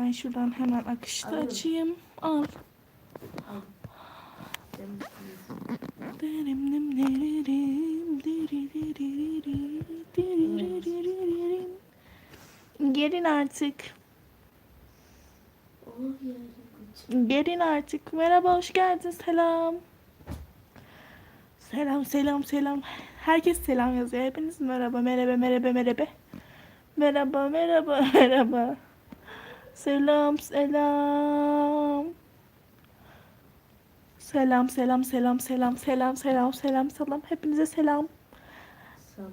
Ben şuradan hemen akışta Alıyorum. açayım. Al. Derim deririm, diriririririm, diriririririm. Gelin artık. Oh. Gelin artık. Merhaba, hoş geldin. Selam. Selam, selam, selam. Herkes selam yazıyor. Hepiniz merhaba, merhaba, merhaba, merhaba. Merhaba, merhaba, merhaba. Selam, selam. Selam, selam, selam, selam, selam, selam, selam, selam. Hepinize selam. Tamam.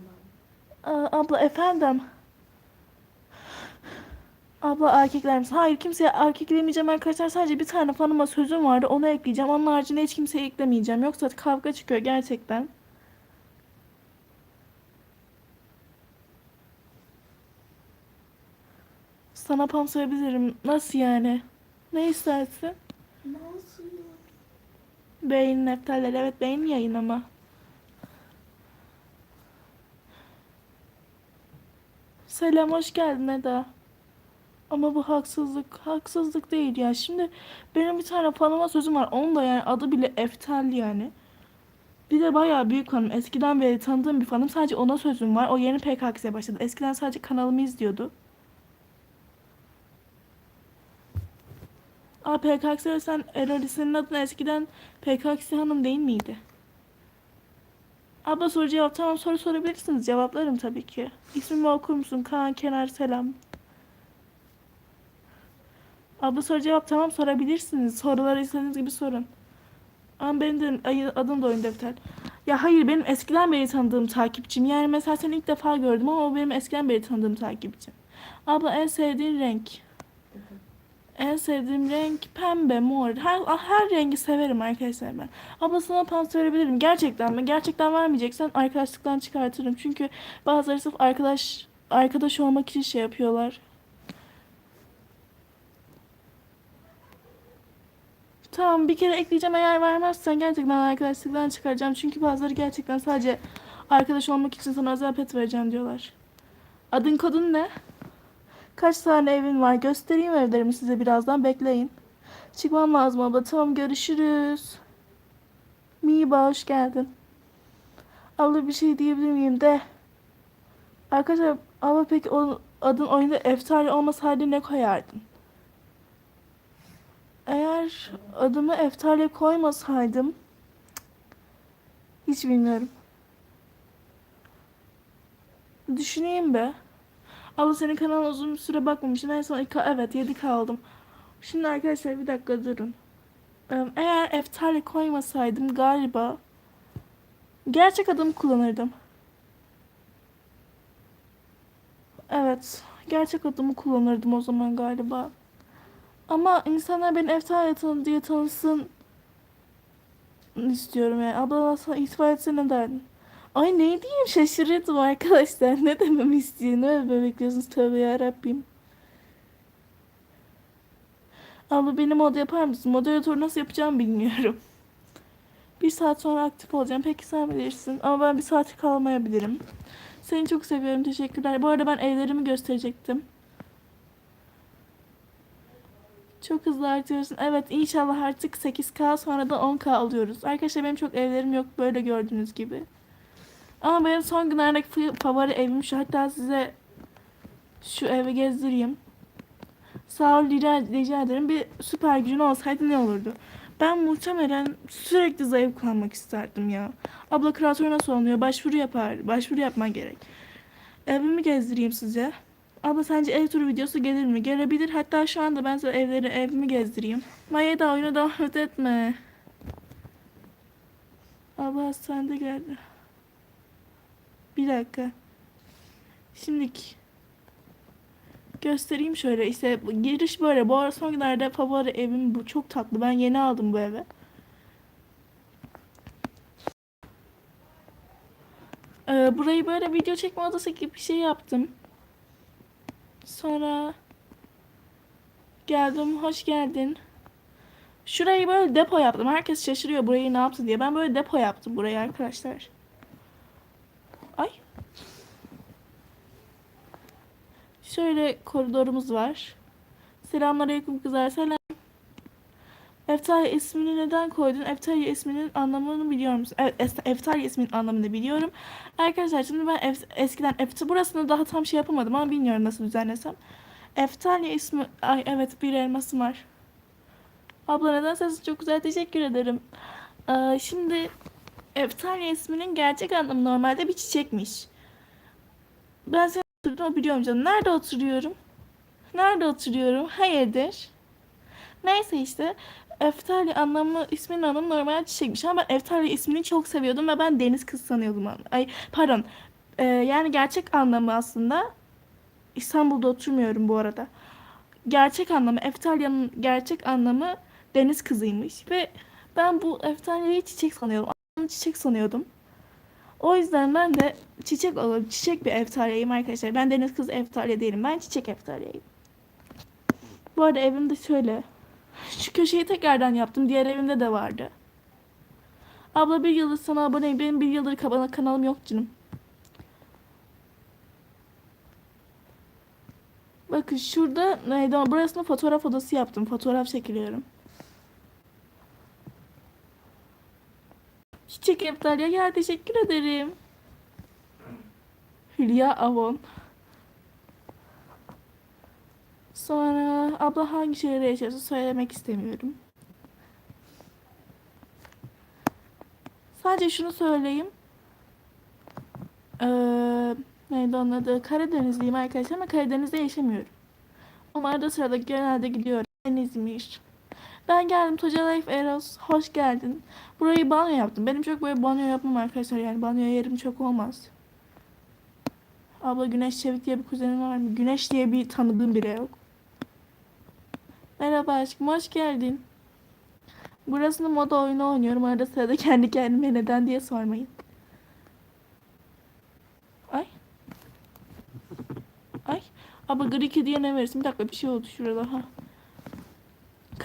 Aa, abla efendim. Abla erkekler misin? Hayır kimseye erkek demeyeceğim arkadaşlar. Sadece bir tane fanıma sözüm vardı. Onu ekleyeceğim. Onun haricinde hiç kimseye eklemeyeceğim. Yoksa kavga çıkıyor gerçekten. Sana pam söyleyebilirim. Nasıl yani? Ne istersin? Nasıl? Beyin neftalleri. Evet beyin yayın ama. Selam hoş geldin Eda. Ama bu haksızlık. Haksızlık değil ya. Şimdi benim bir tane fanıma sözüm var. Onun da yani adı bile Eftel yani. Bir de bayağı büyük fanım. Eskiden beri tanıdığım bir fanım. Sadece ona sözüm var. O yeni PKX'e başladı. Eskiden sadece kanalımı izliyordu. Aa PKX'e sen Erol senin adın eskiden PKX Hanım değil miydi? Abla soru cevap tamam soru sorabilirsiniz cevaplarım tabii ki. İsmimi okur musun? Kaan Kenar Selam. Abla soru cevap tamam sorabilirsiniz. Soruları istediğiniz gibi sorun. Ama benim de adım da oyun defter. Ya hayır benim eskiden beri tanıdığım takipçim. Yani mesela seni ilk defa gördüm ama o benim eskiden beri tanıdığım takipçim. Abla en sevdiğin renk. En sevdiğim renk pembe, mor. Her, her rengi severim arkadaşlar ben. Abla sana pant verebilirim. Gerçekten mi? Gerçekten vermeyeceksen arkadaşlıktan çıkartırım. Çünkü bazıları sırf arkadaş arkadaş olmak için şey yapıyorlar. Tamam bir kere ekleyeceğim eğer vermezsen gerçekten arkadaşlıktan çıkaracağım. Çünkü bazıları gerçekten sadece arkadaş olmak için sana özel pet vereceğim diyorlar. Adın kodun ne? Kaç tane evin var? Göstereyim evlerimi size birazdan. Bekleyin. Çıkmam lazım abla. Tamam görüşürüz. Miba hoş geldin. Abla bir şey diyebilir miyim de. Arkadaşlar abla peki o adın oyunda Eftari olmasaydı ne koyardın? Eğer adımı Eftari koymasaydım hiç bilmiyorum. Düşüneyim be. Abla senin kanalına uzun bir süre bakmamıştım. En son iki, evet 7 kaldım. Şimdi arkadaşlar bir dakika durun. Eğer Eftar'ı koymasaydım galiba gerçek adımı kullanırdım. Evet. Gerçek adımı kullanırdım o zaman galiba. Ama insanlar beni Eftar'la tanı diye tanısın istiyorum yani. Abla sana itibar etse ne? Ay ne diyeyim şaşırdım arkadaşlar. Ne dememi istiyor? Ne öyle bekliyorsunuz? Tövbe yarabbim. Abla beni mod yapar mısın? Moderatör nasıl yapacağım bilmiyorum. Bir saat sonra aktif olacağım. Peki sen bilirsin. Ama ben bir saat kalmayabilirim. Seni çok seviyorum. Teşekkürler. Bu arada ben evlerimi gösterecektim. Çok hızlı artıyorsun. Evet inşallah artık 8K sonra da 10K alıyoruz. Arkadaşlar benim çok evlerim yok. Böyle gördüğünüz gibi. Ama benim son günlerdeki fa- favori evim şu. Hatta size şu evi gezdireyim. Sağ ol rica, rica ederim. Bir süper gücün olsaydı ne olurdu? Ben muhtemelen sürekli zayıf kalmak isterdim ya. Abla kreatör nasıl oluyor? Başvuru yapar. Başvuru yapman gerek. Evimi gezdireyim size. Abla sence ev turu videosu gelir mi? Gelebilir. Hatta şu anda ben size evleri, evimi gezdireyim. Maya da oyuna davet etme. Abla hastanede geldi. Bir dakika. Şimdiki göstereyim şöyle işte giriş böyle. Bu ara son günlerde favori evim bu. Çok tatlı. Ben yeni aldım bu eve. Ee, burayı böyle video çekme odası gibi bir şey yaptım. Sonra geldim. Hoş geldin. Şurayı böyle depo yaptım. Herkes şaşırıyor burayı ne yaptı diye. Ben böyle depo yaptım burayı arkadaşlar. Ay. Şöyle koridorumuz var. Selamünaleyküm kızlar. Selam. Eftalya ismini neden koydun? Eftalya isminin anlamını biliyor musun? Evet, Eftalya isminin anlamını biliyorum. Arkadaşlar şimdi ben ef- eskiden Efta burasını daha tam şey yapamadım ama bilmiyorum nasıl düzenlesem. Eftalya ismi ay evet bir elmasım var. Abla neden sesin çok güzel teşekkür ederim. Ee, şimdi Eftalya isminin gerçek anlamı normalde bir çiçekmiş. Ben seni oturduğumu biliyorum canım. Nerede oturuyorum? Nerede oturuyorum? Hayırdır? Neyse işte Eftalya anlamı isminin anlamı normal çiçekmiş ama ben Eftalya ismini çok seviyordum ve ben deniz kızı sanıyordum. Ay pardon. Ee, yani gerçek anlamı aslında İstanbul'da oturmuyorum bu arada. Gerçek anlamı Eftalya'nın gerçek anlamı deniz kızıymış ve ben bu Eftalya'yı çiçek sanıyordum. Aslında çiçek sanıyordum. O yüzden ben de çiçek olalım. Çiçek bir Eftalya'yım arkadaşlar. Ben deniz kızı Eftalya değilim. Ben çiçek Eftalya'yım. Bu arada evimde şöyle. Şu köşeyi tekrardan yaptım. Diğer evimde de vardı. Abla bir yıldır sana aboneyim. Benim bir yıldır kanalım yok canım. Bakın şurada neydi o? Burasına fotoğraf odası yaptım. Fotoğraf çekiliyorum. Çiçek Eftalya gel teşekkür ederim. Hülya Avon. Sonra abla hangi şehirde yaşıyorsa söylemek istemiyorum. Sadece şunu söyleyeyim. Ee, neydi onun adı? Karadenizliyim arkadaşlar ama Karadeniz'de yaşamıyorum. Ama arada sırada genelde gidiyorum. Ben İzmir. Ben geldim Toca Life Eros. Hoş geldin. Burayı banyo yaptım. Benim çok böyle banyo yapmam arkadaşlar. Yani banyo yerim çok olmaz. Abla Güneş Çevik diye bir kuzenim var mı? Güneş diye bir tanıdığım biri yok. Merhaba aşkım, hoş geldin. Burasında moda oyunu oynuyorum. Arada sırada kendi kendime neden diye sormayın. Ay. Ay. Abla Griki diye ne verirsin? Bir dakika bir şey oldu şurada. Ha.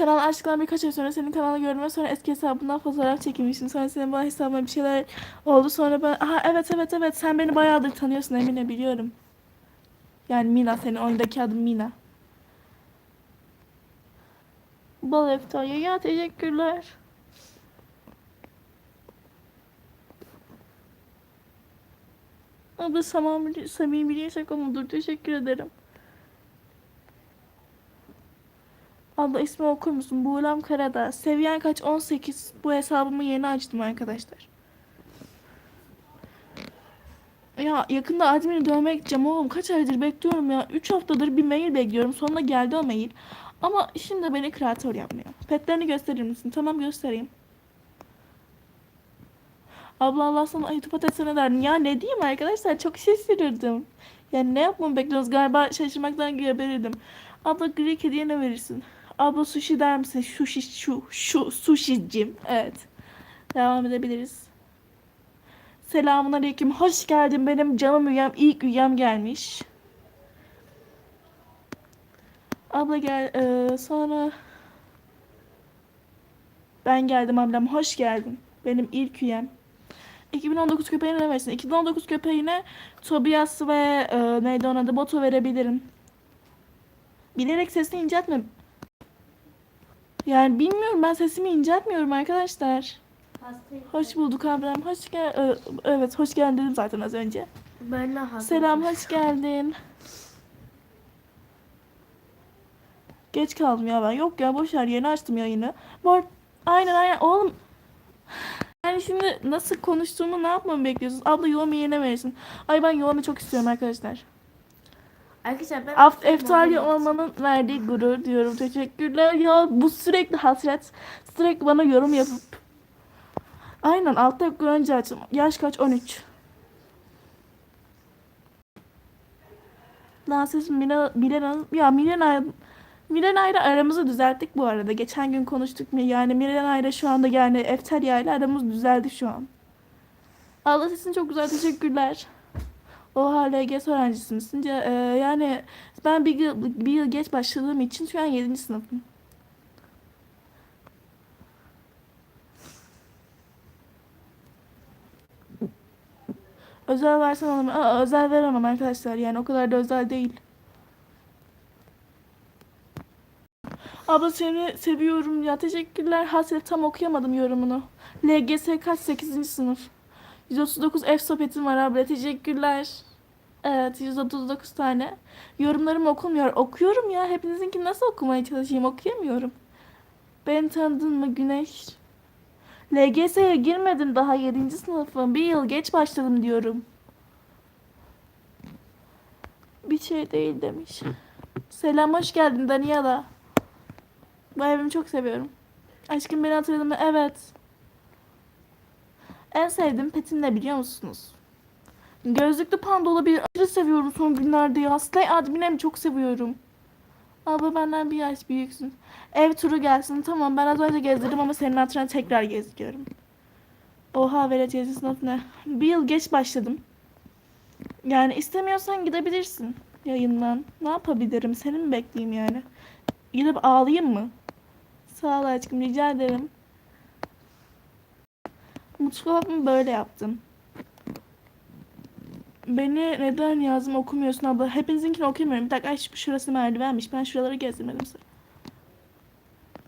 Kanal açtıktan birkaç ay sonra senin kanalı gördüm ve sonra eski hesabından fotoğraf çekilmişsin. Sonra senin bana hesabıma bir şeyler oldu. Sonra ben... Aha evet evet evet sen beni bayağıdır tanıyorsun Emine biliyorum. Yani Mina senin oyundaki adın Mina. Bal Eftalya ya teşekkürler. Abla samimi, samimiliysek onudur. Teşekkür ederim. Abla ismi okur musun? Buğlem Karadağ. Seviyen kaç? 18. Bu hesabımı yeni açtım arkadaşlar. Ya yakında admini gideceğim oğlum. Kaç aydır bekliyorum ya. 3 haftadır bir mail bekliyorum. Sonunda geldi o mail. Ama şimdi beni kreatör yapmıyor. Petlerini gösterir misin? Tamam göstereyim. Abla Allah sana iltifat etse ne derdin? Ya ne diyeyim arkadaşlar çok şaşırırdım. Yani ne yapmamı bekliyorsunuz? Galiba şaşırmaktan geberirdim. Abla Greek hediye ne verirsin? Abla sushi der misin? Sushi şu şu sushicim. Evet. Devam edebiliriz. Selamun aleyküm. Hoş geldin benim canım üyem. İlk üyem gelmiş. Abla gel. eee, sonra ben geldim ablam. Hoş geldin. Benim ilk üyem. 2019 köpeğine ne versin? 2019 köpeğine Tobias ve e, neydi onun adı Boto verebilirim. Bilerek sesini inceltme. Yani bilmiyorum ben sesimi inceltmiyorum arkadaşlar. Hastayım. Hoş bulduk Abraham. Hoş gel. Evet hoş geldin dedim zaten az önce. Ben de hastayım. Selam hoş geldin. Geç kaldım ya ben. Yok ya boş ver yeni açtım yayını. Var. Aynen aynen oğlum. Yani şimdi nasıl konuştuğumu ne yapmamı bekliyorsunuz? Abla Yomi yerine verirsin. Ay ben Yomi çok istiyorum arkadaşlar. Arkadaşlar ben Af Eftalya olmanın verdiği gurur diyorum. Teşekkürler. Ya bu sürekli hasret. Sürekli bana yorum yapıp. Aynen 6 dakika önce açtım. Yaş kaç? 13. Daha siz Mila, Milena'nın... Ya Milena... Milena ile aramızı düzelttik bu arada. Geçen gün konuştuk. Yani Milena ile şu anda yani Eftalya ile aramız düzeldi şu an. Allah sesin çok güzel. Teşekkürler. O HLG öğrencisi misin? Ce- e, yani ben bir yıl, bir yıl geç başladığım için şu an 7. sınıfım. Özel versen alamam. Aa, özel veremem arkadaşlar. Yani o kadar da özel değil. Abla seni seviyorum ya. Teşekkürler. Hasret tam okuyamadım yorumunu. LGS kaç? 8. sınıf. 139 F sohbetim var abla. Teşekkürler. Evet 139 tane. Yorumlarım okunmuyor. Okuyorum ya. Hepinizinki nasıl okumaya çalışayım? Okuyamıyorum. Beni tanıdın mı Güneş? LGS'ye girmedim daha 7. sınıfım. Bir yıl geç başladım diyorum. Bir şey değil demiş. Selam hoş geldin Daniela. Bu evimi çok seviyorum. Aşkım beni hatırladın mı? Evet. En sevdiğim petim ne biliyor musunuz? Gözlüklü panda olabilir. Aşırı seviyorum son günlerde ya. Slay adminem çok seviyorum. Abla benden bir yaş büyüksün. Ev turu gelsin. Tamam ben az önce gezdirdim ama senin hatırına tekrar gezdiriyorum. Oha vereceğiz sınıf ne? Bir yıl geç başladım. Yani istemiyorsan gidebilirsin yayından. Ne yapabilirim? Seni mi bekleyeyim yani? Gidip ağlayayım mı? Sağ ol aşkım rica ederim. Mutfağımı böyle yaptım. Beni neden yazdım okumuyorsun abla? Hepinizinkini okumuyorum. Bir dakika ay şu- şurası merdivenmiş. Ben şuraları gezdirmedim size.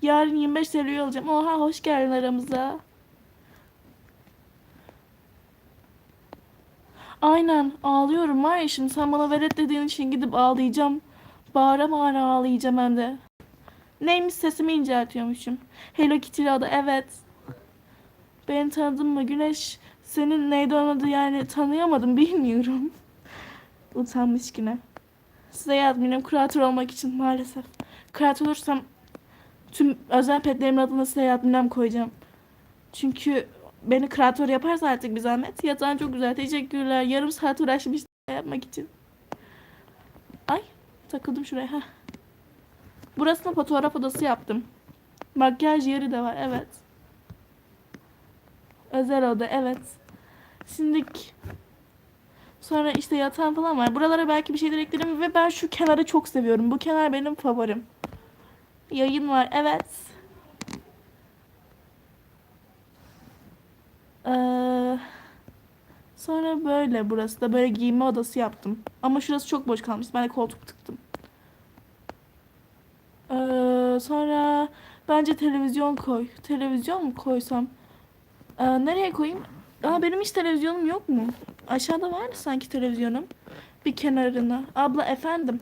Yarın 25 TL'yi alacağım. Oha hoş geldin aramıza. Aynen ağlıyorum var ya şimdi sen bana velet dediğin için gidip ağlayacağım. Bağıra bağıra ağlayacağım hem de. Neymiş sesimi inceltiyormuşum. Hello Kitty adı evet. Beni tanıdın mı Güneş? Senin neydi onun adı yani tanıyamadım bilmiyorum. Utanmış yine. Size yazmayayım kuratör olmak için maalesef. Kuratör olursam tüm özel petlerimin adına size yazmayayım koyacağım. Çünkü beni kreatör yaparsa artık bir zahmet. Yatağın çok güzel. Teşekkürler. Yarım saat uğraştım işte yapmak için. Ay takıldım şuraya. Heh. Burasına fotoğraf odası yaptım. Makyaj yeri de var. Evet. Özel oda. Evet. Şimdi sonra işte yatağım falan var. Buralara belki bir şeyler eklerim ve ben şu kenarı çok seviyorum. Bu kenar benim favorim. Yayın var. Evet. Ee, sonra böyle burası da böyle giyinme odası yaptım. Ama şurası çok boş kalmış. Ben de koltuk tıktım. Ee, sonra bence televizyon koy. Televizyon mu koysam? Ee, nereye koyayım? Aa, benim hiç televizyonum yok mu? Aşağıda vardı sanki televizyonum. Bir kenarına. Abla efendim.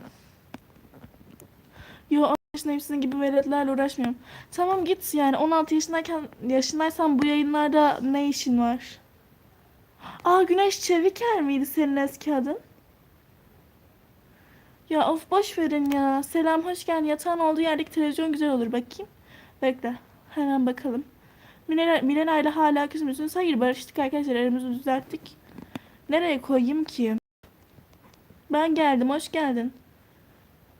Yo 10 yaşındayım sizin gibi veletlerle uğraşmıyorum. Tamam git yani 16 yaşındayken yaşındaysan bu yayınlarda ne işin var? Aa Güneş Çeviker miydi senin eski adın? Ya of boş verin ya. Selam hoş geldin. Yatağın olduğu yerdeki televizyon güzel olur bakayım. Bekle. Hemen bakalım. Milena, Milena ile hala küs müsünüz? Hayır barıştık arkadaşlar aramızı düzelttik. Nereye koyayım ki? Ben geldim hoş geldin.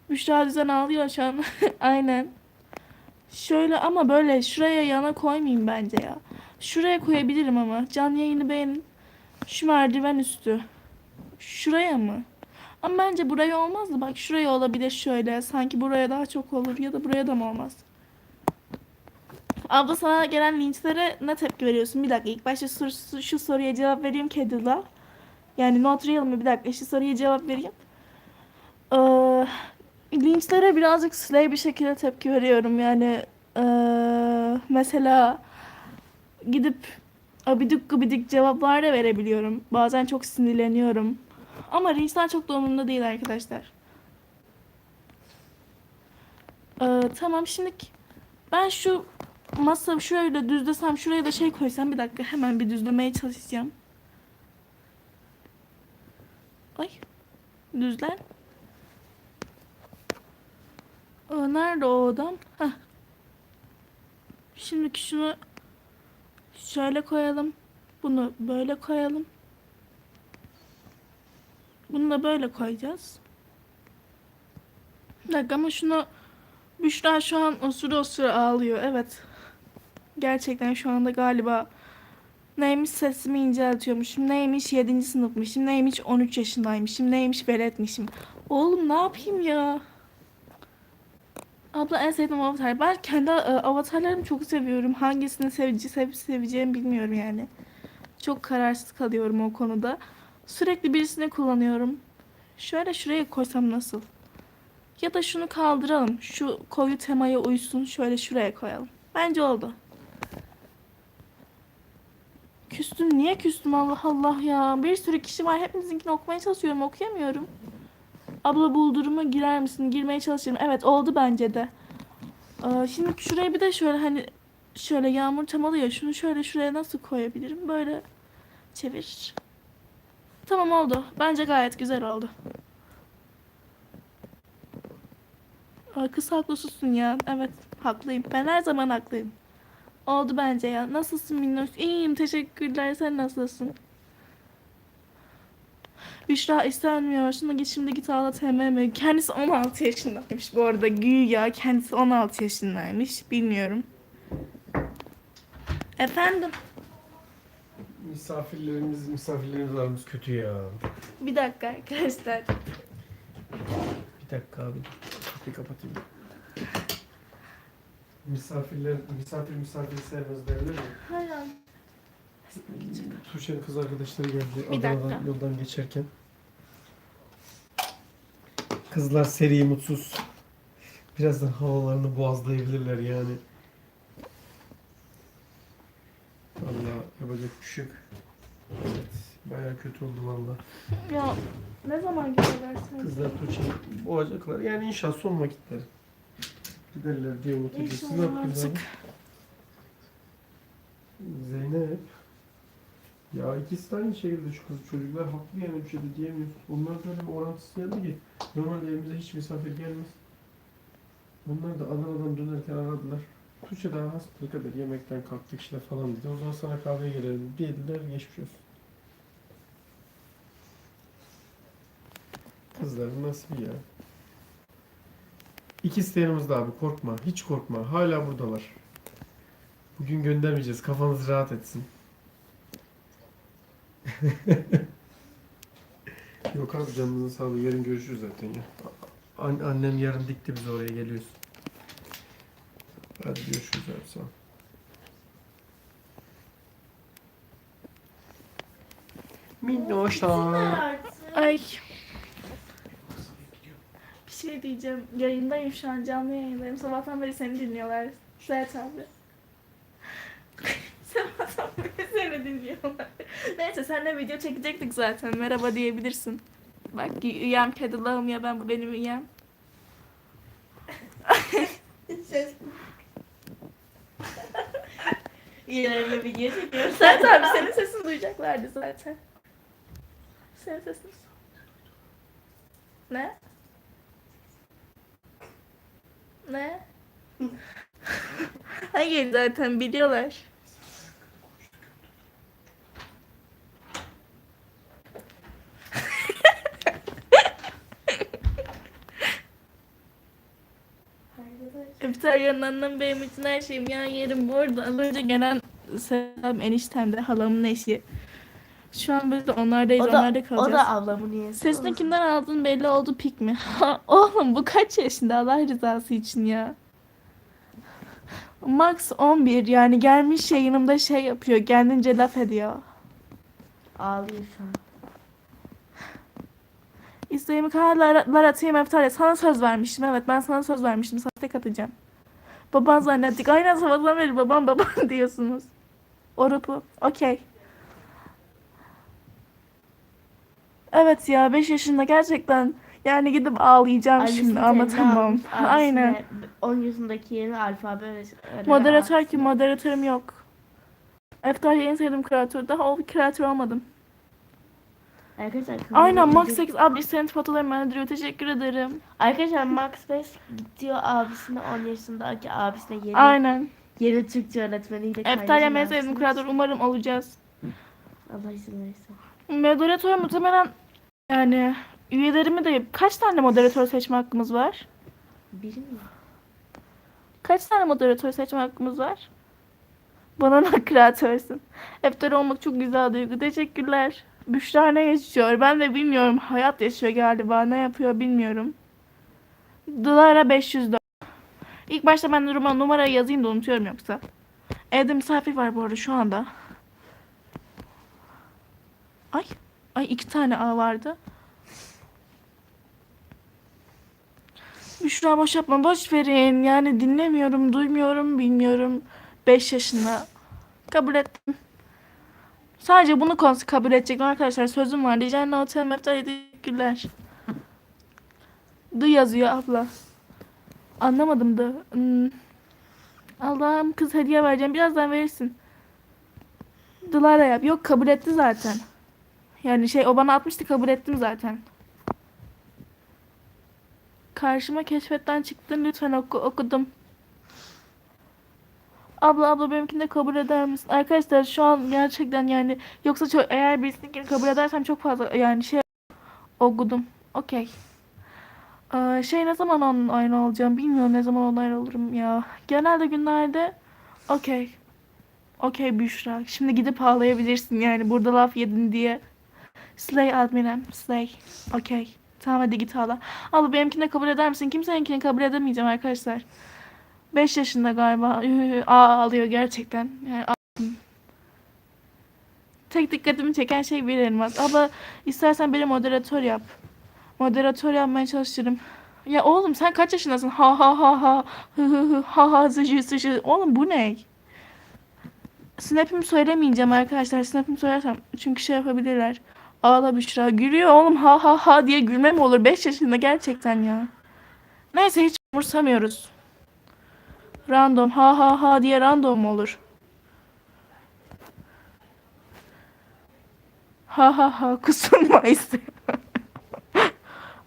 Büşra Düzen ağlıyor şu an. Aynen. Şöyle ama böyle şuraya yana koymayayım bence ya. Şuraya koyabilirim ama. Can yayını beğenin. Şu merdiven üstü. Şuraya mı? Ama bence buraya olmaz da bak şuraya olabilir şöyle. Sanki buraya daha çok olur ya da buraya da mı olmaz? Abla sana gelen linçlere ne tepki veriyorsun? Bir dakika ilk başta şu, şu soruya cevap vereyim Kedil'la. Yani not real mi? Bir dakika şu soruya cevap vereyim. Ee, linçlere birazcık slay bir şekilde tepki veriyorum. Yani ee, mesela gidip abidik gubidik cevaplar da verebiliyorum. Bazen çok sinirleniyorum. Ama linçler çok da umurumda değil arkadaşlar. Ee, tamam şimdi ben şu masa şöyle düzlesem şuraya da şey koysam bir dakika hemen bir düzlemeye çalışacağım. Ay düzlen. Aa, nerede o adam? Heh. Şimdi şunu şöyle koyalım. Bunu böyle koyalım. Bunu da böyle koyacağız. Bir dakika ama şunu Büşra şu an osura osura ağlıyor. Evet. Gerçekten şu anda galiba neymiş sesimi inceltiyormuşum. Neymiş 7. sınıfmışım. Neymiş 13 yaşındaymışım. Neymiş veletmişim. Oğlum ne yapayım ya? Abla en sevdiğim avatar. Ben kendi e, avatarlarımı çok seviyorum. Hangisini sevece sev seveceğimi bilmiyorum yani. Çok kararsız kalıyorum o konuda. Sürekli birisini kullanıyorum. Şöyle şuraya koysam nasıl? Ya da şunu kaldıralım. Şu koyu temaya uysun. Şöyle şuraya koyalım. Bence oldu. Küstüm. Niye küstüm Allah Allah ya. Bir sürü kişi var. Hepinizinkini okumaya çalışıyorum. Okuyamıyorum. Abla bulduruma girer misin? Girmeye çalışıyorum. Evet oldu bence de. Ee, şimdi şuraya bir de şöyle hani şöyle yağmur temalı ya. Şunu şöyle şuraya nasıl koyabilirim? Böyle çevir. Tamam oldu. Bence gayet güzel oldu. Aa, Kız haklısın ya. Evet haklıyım. Ben her zaman haklıyım. Oldu bence ya. Nasılsın Minnoş? İyiyim teşekkürler. Sen nasılsın? Büşra istenmiyorsun da git şimdi git ağla TMM. Kendisi 16 yaşındaymış bu arada. Güya kendisi 16 yaşındaymış. Bilmiyorum. Efendim? Misafirlerimiz, misafirlerimiz aramız kötü ya. Bir dakika arkadaşlar. Bir dakika abi. Kapıyı kapatayım. Misafirler, misafir misafir sevmez derler mi? Tuğçe'nin kız arkadaşları geldi. Bir Adana'dan dakika. yoldan geçerken. Kızlar seri mutsuz. Birazdan havalarını boğazlayabilirler yani. Vallahi yapacak bir şey yok. Evet, bayağı kötü oldu vallahi. Ya ne zaman gidiyorlar sen? Kızlar Tuğçe'yi boğacaklar. Yani inşallah son vakitler. Giderler diye umut ediyoruz. Siz İnşallah artık. Zeynep. Ya ikisi de aynı şekilde şu kız çocuklar haklı yani bir şey de diyemiyoruz. Onlar da öyle bir orantısız geldi ki normalde evimize hiç misafir gelmez. Onlar da Adana'dan dönerken aradılar. Tuğçe daha hasbel kadar yemekten kalktık işte falan dedi. O zaman sana kahveye gelelim dediler geçmiş olsun. Kızların nasıl ya? İkisi de yanımızda abi korkma. Hiç korkma. Hala buradalar. Bugün göndermeyeceğiz. Kafanız rahat etsin. Yok abi canınızın sağlığı. Yarın görüşürüz zaten ya. An- annem yarın dikti biz oraya geliyoruz. Hadi görüşürüz abi sağ ol. Minnoşlar. Ay. Şey diyeceğim. Yayındayım şu an canlı yayındayım. Sabahtan beri seni dinliyorlar. Zeyt abi. Sabahtan beri seni dinliyorlar. Neyse seninle video çekecektik zaten. Merhaba diyebilirsin. Bak üyem kedi lağım ya ben bu benim üyem. Üyelerime video çekiyorum. Zeyt abi senin sesini duyacaklardı zaten. Senin sesin. Ne? Ne? Hayır zaten biliyorlar. İftar yanından benim için her şeyim ya yerim bu arada az önce gelen Selam eniştem de halamın eşi. Şu an biz de onlardayız O da, onlarda o kalacağız. da ablamın niyesi. Sesini kimden aldığın belli oldu pik mi? Oğlum bu kaç yaşında Allah rızası için ya. Max 11 yani gelmiş yayınımda şey yapıyor kendince laf ediyor. Ağlıyor şu an. İsteğimi kanallar atayım Eftalya. Sana söz vermiştim evet ben sana söz vermiştim sana tek atacağım. Baban zannettik. Aynen sabahtan beri babam babam diyorsunuz. Orupu. Okey. Evet ya 5 yaşında gerçekten yani gidip ağlayacağım şimdi anlatamam. Aynen. 10 yaşındaki yeni alfabe öğretmeni. Moderatör ki moderatörüm yok. Eftalya en sevdiğim kreatör. Daha o bir kreatör olmadım. Arkadaşlar, Aynen Max 8 abla senin fotoğraflarını bendiriyor. Teşekkür ederim. Arkadaşlar Max 5 gidiyor abisine 10 yaşındaki abisine yeni, Aynen. yeni Türkçe öğretmeniyle Eftalya en kaynaşın sevdiğim abisiniz. kreatör. Umarım olacağız. Allah izin verirse. Moderatör muhtemelen yani üyelerimi de kaç tane moderatör seçme hakkımız var? Biri mi? Kaç tane moderatör seçme hakkımız var? Bana da kreatörsün. Eftar olmak çok güzel duygu. Teşekkürler. Büşra ne yaşıyor? Ben de bilmiyorum. Hayat yaşıyor galiba. Ne yapıyor bilmiyorum. Dolara 504. İlk başta ben numara, numarayı yazayım da unutuyorum yoksa. Evde misafir var bu arada şu anda. Ay. Ay iki tane A vardı. Büşra boş yapma boş verin. Yani dinlemiyorum, duymuyorum, bilmiyorum. 5 yaşında. Kabul ettim. Sadece bunu kons kabul edecektim arkadaşlar. Sözüm var. Diyeceğim no tell me teşekkürler. D yazıyor abla. Anlamadım da. Hmm. Allah'ım kız hediye vereceğim. Birazdan verirsin. Dılara yap. Yok kabul etti zaten. Yani şey o bana atmıştı kabul ettim zaten. Karşıma keşfetten çıktın lütfen oku okudum. Abla abla benimkini de kabul eder misin? Arkadaşlar şu an gerçekten yani yoksa çok, eğer birisinkini kabul edersem çok fazla yani şey okudum. Okey. Ee, şey ne zaman online olacağım bilmiyorum ne zaman online olurum ya. Genelde günlerde okey. Okey Büşra. Şimdi gidip ağlayabilirsin yani burada laf yedin diye. Slay adminem. Slay. Okey. Tamam hadi git ağla. Abla benimkini kabul eder misin? Kimseninkini kabul edemeyeceğim arkadaşlar. 5 yaşında galiba. Ağlıyor gerçekten. Yani. Tek dikkatimi çeken şey bir elmas. Abla istersen beni moderatör yap. Moderatör yapmaya çalışırım. Ya oğlum sen kaç yaşındasın? Ha ha ha ha. Hı hı hı. Ha ha sıcı sıcı. Oğlum bu ne? Snap'imi söylemeyeceğim arkadaşlar. Snap'imi söylersem çünkü şey yapabilirler. Ağla Büşra. Gülüyor oğlum ha ha ha diye gülme mi olur? 5 yaşında gerçekten ya. Neyse hiç umursamıyoruz. Random ha ha ha diye random olur? Ha ha ha kusurma istiyor.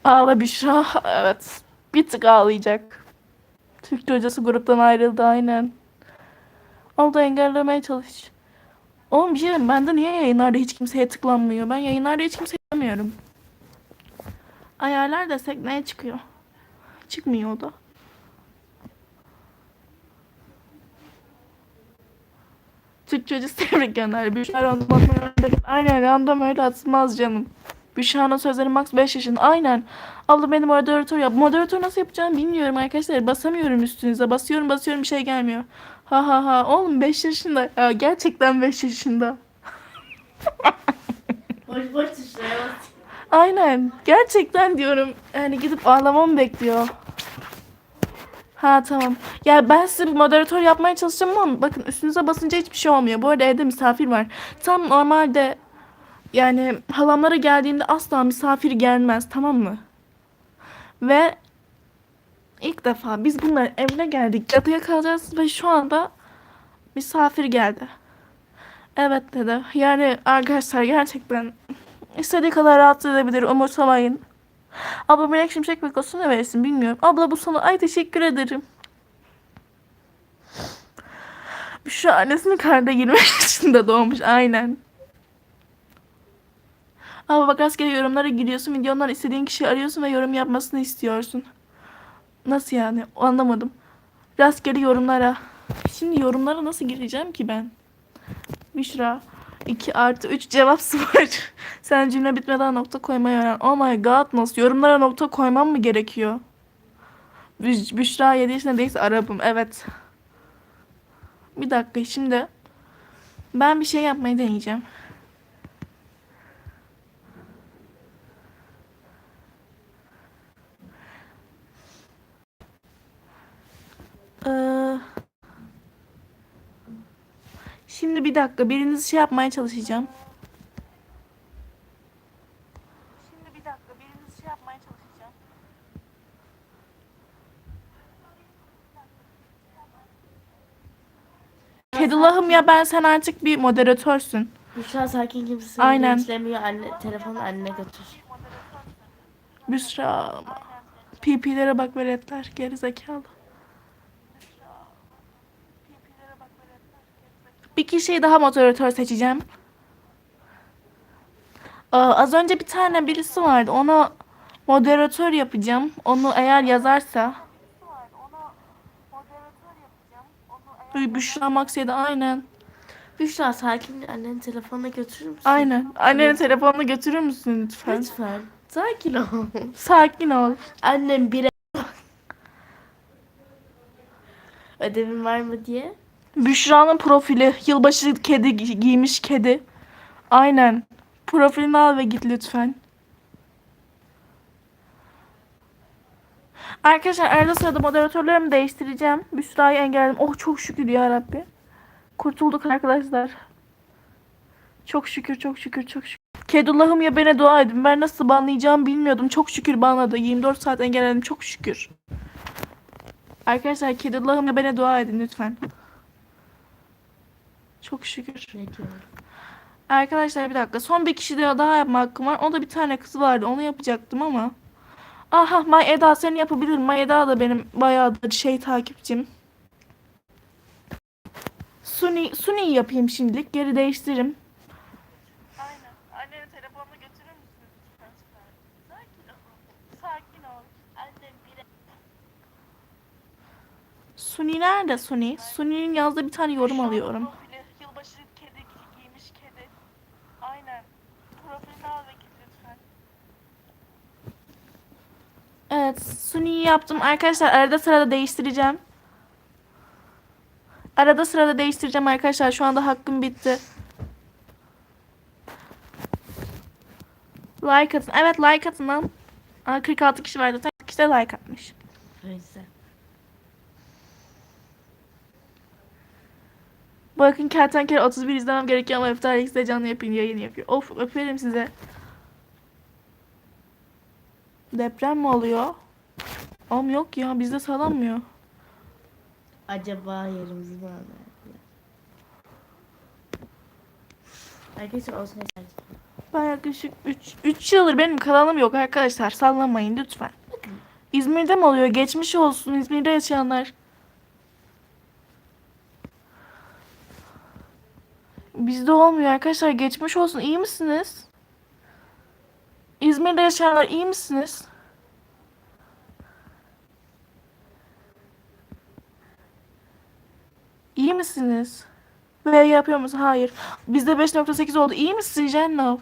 Ağla Büşra. Evet. Bir tık ağlayacak. Türkçe hocası gruptan ayrıldı aynen. Onu da engellemeye çalış. Oğlum bir şey diyeyim, bende niye yayınlarda hiç kimseye tıklanmıyor? Ben yayınlarda hiç kimseye tıklamıyorum. Ayarlar desek neye çıkıyor? Çıkmıyor o da. Türkçe hocası tebrik gönder. Büşra random atmayı öğrendim. Aynen random öyle atılmaz canım. Büşra'nın sözleri max 5 yaşında. Aynen. Abla beni moderatör yap. Moderatör nasıl yapacağım bilmiyorum arkadaşlar. Basamıyorum üstünüze. Basıyorum basıyorum bir şey gelmiyor. Ha ha ha. Oğlum 5 yaşında. Ya gerçekten 5 yaşında. Boş boş bas. Aynen. Gerçekten diyorum. Yani gidip ağlamamı bekliyor. Ha tamam. Ya ben size bir moderatör yapmaya çalışacağım ama bakın üstünüze basınca hiçbir şey olmuyor. Bu arada evde misafir var. Tam normalde yani halamlara geldiğinde asla misafir gelmez tamam mı? Ve ilk defa biz bunların evine geldik. Cadıya kalacağız ve şu anda misafir geldi. Evet dedi. Yani arkadaşlar gerçekten istediği kadar rahatsız edebilir umursamayın. Abla Melek Şimşek Bekos'u ne verirsin bilmiyorum. Abla bu sana ay teşekkür ederim. Şu annesinin karda 25 yaşında doğmuş aynen. Ama bak rastgele yorumlara giriyorsun. Videondan istediğin kişiyi arıyorsun ve yorum yapmasını istiyorsun. Nasıl yani? Anlamadım. Rastgele yorumlara. Şimdi yorumlara nasıl gireceğim ki ben? Büşra. 2 artı 3 cevap sıfır. Sen cümle bitmeden nokta koymayı öğren. Oh my god nasıl? Yorumlara nokta koymam mı gerekiyor? Büş- Büşra 7 yaşında değilse Arap'ım. Evet. Bir dakika şimdi. Ben bir şey yapmayı deneyeceğim. Ee, şimdi bir dakika biriniz şey yapmaya çalışacağım. Şimdi bir dakika biriniz şey yapmaya çalışacağım. Kedilahım ya ben sen artık bir moderatörsün. Büşra sakin kimse Aynen. linçlemiyor. Anne, telefonu annene götür. Büşra. PP'lere bak veletler geri zekalı. Bir kişiyi daha moderatör seçeceğim. Aa, az önce bir tane birisi vardı. Ona moderatör yapacağım. Onu eğer yazarsa. Bü- Büşra da aynen. Büşra sakin annenin telefonuna götürür müsün? Aynen. Annenin telefonunu götürür müsün lütfen? Lütfen. Sakin ol. Sakin ol. Annem bire Ödevin var mı diye. Büşra'nın profili. Yılbaşı kedi gi- giymiş kedi. Aynen. Profilini al ve git lütfen. Arkadaşlar arada sırada moderatörlerimi değiştireceğim. Büşra'yı engelledim. Oh çok şükür ya Rabbi. Kurtulduk arkadaşlar. Çok şükür çok şükür çok şükür. Kedullah'ım ya bana dua edin. Ben nasıl banlayacağımı bilmiyordum. Çok şükür banladı. 24 saat engelledim. Çok şükür. Arkadaşlar Kedullah'ım ya bana dua edin lütfen. Çok şükür. Arkadaşlar bir dakika. Son bir kişi de daha yapma hakkım var. O da bir tane kız vardı. Onu yapacaktım ama. Aha May Eda seni yapabilirim. May Eda da benim bayağıdır şey takipçim. Suni, Suni'yi yapayım şimdilik. Geri değiştiririm. Aynen. Anneni telefonunu götürür müsün? Sakin ol. Sakin ol. Annem bir Suni nerede Suni? Suni'nin yazdığı bir tane yorum alıyorum. Yılbaşı kedi giymiş kedi. Aynen. Profilini al ve git lütfen. Evet, Suni'yi yaptım. Arkadaşlar arada sırada değiştireceğim. Arada sırada değiştireceğim arkadaşlar. Şu anda hakkım bitti. Like atın. Evet like atın lan. Aa, 46 kişi vardı. 46 kişi de like atmış. Neyse. Bakın kertenkele 31 izlemem gerekiyor ama Iftar X'de canlı yapayım yayın yapıyor. Of öperim size. Deprem mi oluyor? Am yok ya bizde sağlanmıyor. Acaba yerimizi mi alır? Arkadaşlar olsun. Ben yaklaşık 3, 3 yıldır benim kanalım yok arkadaşlar. Sallamayın lütfen. İzmir'de mi oluyor? Geçmiş olsun İzmir'de yaşayanlar. Bizde olmuyor arkadaşlar. Geçmiş olsun. İyi misiniz? İzmir'de yaşayanlar iyi misiniz? İyi misiniz? V yapıyor musun? Hayır. Bizde 5.8 oldu. İyi misin Jennov?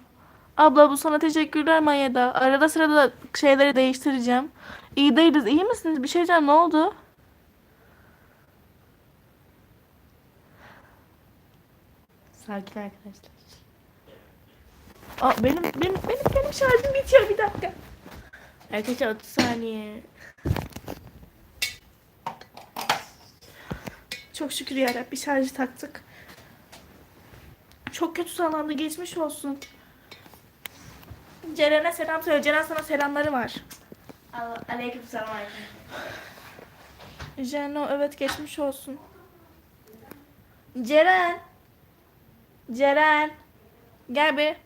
Abla bu sana teşekkürler Mayeda. Arada sırada şeyleri değiştireceğim. İyi değiliz. İyi misiniz? Bir şey diyeceğim. Ne oldu? Sakin arkadaşlar. Aa, benim benim benim benim şarjım bitiyor bir dakika. Arkadaşlar 30 saniye. Çok şükür yarabbim şarjı taktık. Çok kötü sallandı. Geçmiş olsun. Ceren'e selam söyle. Ceren sana selamları var. Aleyküm selam arkadaşlar. Jeno evet geçmiş olsun. Ceren. Ceren. Gel bir.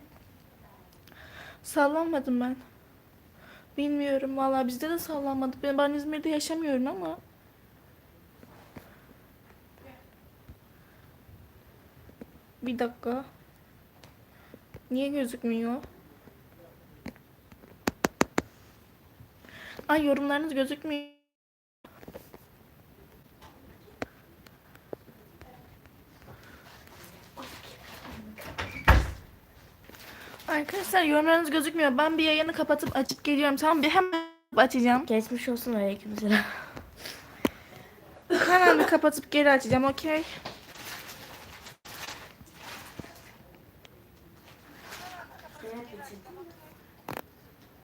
Sallanmadım ben. Bilmiyorum valla bizde de sallanmadı. Ben, ben İzmir'de yaşamıyorum ama. Bir dakika. Niye gözükmüyor? Ay yorumlarınız gözükmüyor. Arkadaşlar yorumlarınız gözükmüyor. Ben bir yayını kapatıp açıp geliyorum. Tamam bir hemen açacağım. Geçmiş olsun aleyküm selam. Hemen bir kapatıp geri açacağım. Okey.